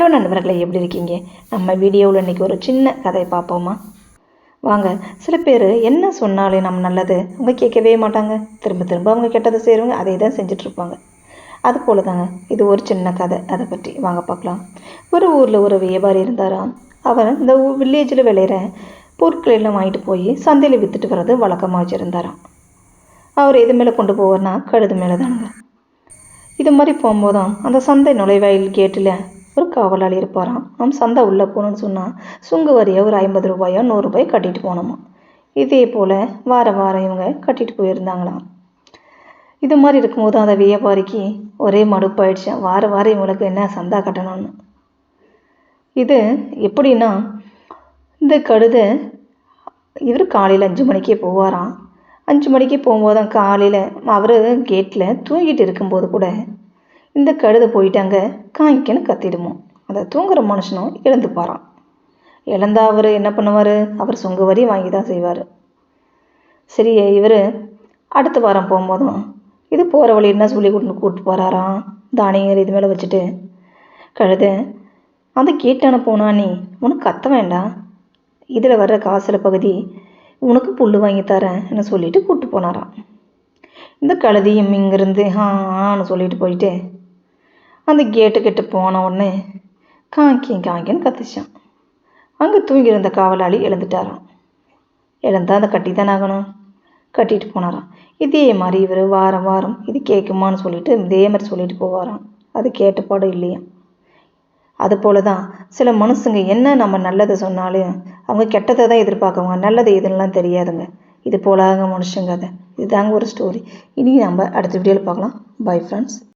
Hello நண்பர்களே எப்படி இருக்கீங்க? நம்ம வீடியோவில் இன்றைக்கி ஒரு சின்ன கதை பார்ப்போமா? வாங்க சில பேர் என்ன சொன்னாலும் நம்ம நல்லது அவங்க கேட்கவே மாட்டாங்க. திரும்ப திரும்ப அவங்க கெட்டதை செய்கிறவங்க அதை தான் செஞ்சிட்ருப்பாங்க. அது போல தாங்க இது ஒரு சின்ன கதை. அதை பற்றி வாங்க பார்க்கலாம். ஒரு ஊரில் ஒரு வியாபாரி இருந்தாராம். அவர் இந்த வில்லேஜில் விளையிற பொருட்கள் எல்லாம் வாங்கிட்டு போய் சந்தையில் விற்றுட்டு வர்றது வழக்கமாக வச்சுருந்தாராம் அவர் எது மேலே கொண்டு போவார்னா கழுது மேலே தானுங்க இது மாதிரி போகும்போதும் அந்த சந்தை நுழைவாயில் கேட்டில் ஒரு காவலாளி இருப்பாராம்? அவன் சந்தை உள்ளே போகணுன்னு சொன்னால் சுங்கு வரியை ஒரு ஐம்பது ரூபாயோ நூறுரூபாயோ கட்டிட்டு போனோமா? இதே போல் வார வாரம் இவங்க கட்டிட்டு போயிருந்தாங்களாம். இது மாதிரி இருக்கும்போது அந்த வியாபாரிக்கு ஒரே மடுப்பாயிடுச்சான் வார வாரம் இவங்களுக்கு என்ன சந்தா கட்டணும்னு? இது எப்படின்னா இந்த கழுதை இவர் காலையில் அஞ்சு மணிக்கே போவாராம். அஞ்சு மணிக்கு போகும்போது காலையில் அவர் கேட்டில் தூங்கிட்டு இருக்கும்போது கூட இந்த கழுதை போயிட்டாங்க காய்க்கன்னு கத்திடுமோ? அதை தூங்குற மனுஷனும் எழுந்துப்பாரான் இழந்தா அவர் என்ன பண்ணுவார்? அவர் சொங்க வரி வாங்கி தான் செய்வார். சரி இவர் அடுத்த வாரம் போகும்போதும் இது போகிற வழி என்ன சொல்லி கொண்டு கூப்பிட்டு போகிறாராம் தானியர் இது மேலே வச்சுட்டு கழுத அந்த கேட்டான போனா நீ உனக்கு கத்த வேண்டாம். இதில் வர்ற காசில் பகுதி உனக்கு புல் வாங்கி தரேன் என்ன சொல்லிட்டு கூப்பிட்டு போனாராம். இந்த கழுதியும் இங்கேருந்து ஆன்னு சொல்லிட்டு போயிட்டு அந்த கேட்டுக்கிட்ட போன உடனே காக்கி காங்கின்னு கத்திச்சான். அங்கே தூங்கியிருந்த காவலாளி எழுந்துட்டாராம். எழுந்தா அதை கட்டி தானே ஆகணும். கட்டிட்டு போனாராம். இதே மாதிரி இவர் வாரம் வாரம் இது கேட்குமான்னு சொல்லிட்டு இதே மாதிரி சொல்லிட்டு போவாராம். அது கேட்ட பாடம் இல்லையா? அது போல தான் சில மனுஷங்க என்ன நம்ம நல்லதை சொன்னாலும் அவங்க கெட்டதை தான் எதிர்பார்க்குவாங்க. நல்லது எதுன்னெலாம் தெரியாதுங்க. இது போலாக மனுஷங்க அதை இதுதாங்க ஒரு ஸ்டோரி இனி நம்ம அடுத்த வீடியோவில் பார்க்கலாம். Bye friends